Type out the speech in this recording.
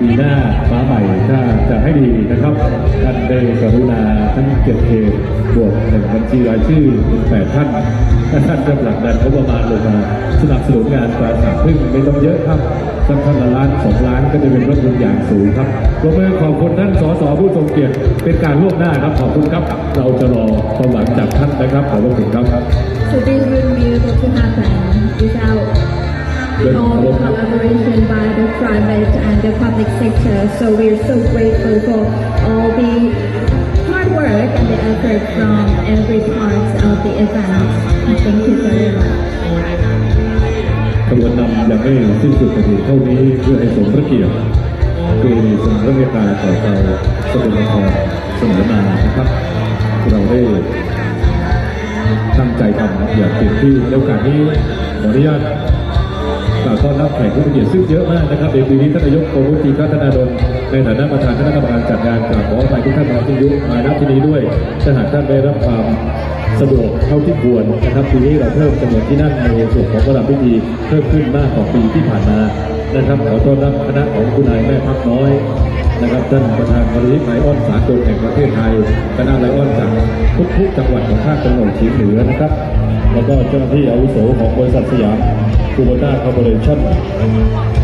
ปีหน้าฟ้าใหม่ถ้าจะให้ดีนะครับท่านได้กรุณาทั้งเจ็ดเขตบวกหนึ่งบัญชีรายชื่อเป็นแปดท่านถ้าท่านจะผลักดันงบประมาณลงมาสนับสนุนงานปราสาทพึ่งไม่ต้องเยอะครับสักท่านละล้านสองล้านก็จะเป็นรถยนต์อย่างสูงครับปรบมือขอบคุณท่านสสผู้ทรงเกียรติเป็นการล่วงหน้าครับขอบคุณครับ เราจะรอความหวังจากท่านนะครับขอบพระคุณครับ So this wouldn't be able to happen without the all collaboration sector. So we're so grateful for all the hard work and the effort from every part of the event. Thank you very much. ขบวนนำยังไม่สิ้นสุดแต่เพียงเท่านี้เพื่อให้สมพระเกียรติคือสมพระเมตตาต่อเราสกลนครสมอมานะครับ เราได้ตั้งใจทำอย่างเต็มที่ในโอกาสนี้ขออนุญาต ต้อนรับแขกผู้มีเกียรติซึ่งเยอะมากนะครับในปีนี้ท่านนายกโกมุตีพัฒนาดลในฐานะประธานคณะกรรมการจัดงานกราบขออภัยทุกท่านมาที่ยุมาณที่นี้ด้วยถ้าหากท่านได้รับความสะดวกเท่าที่ควรนะครับปีนี้เราเพิ่มจำนวนที่นั่งในส่วนของประดับพิธีเพิ่มขึ้นมากกว่าปีที่ผ่านมานะครับขอต้อนรับคณะของคุณนายแม่พักน้อยนะครับท่านประธานบริษัทไลออนสากลแห่งประเทศไทยคณะไลออนจากทุกๆจังหวัดของภาคตะวันออกเฉียงเหนือนะครับแล้วก็เจ้าหน้าที่อาวุโสของบริษัทสยาม คูโ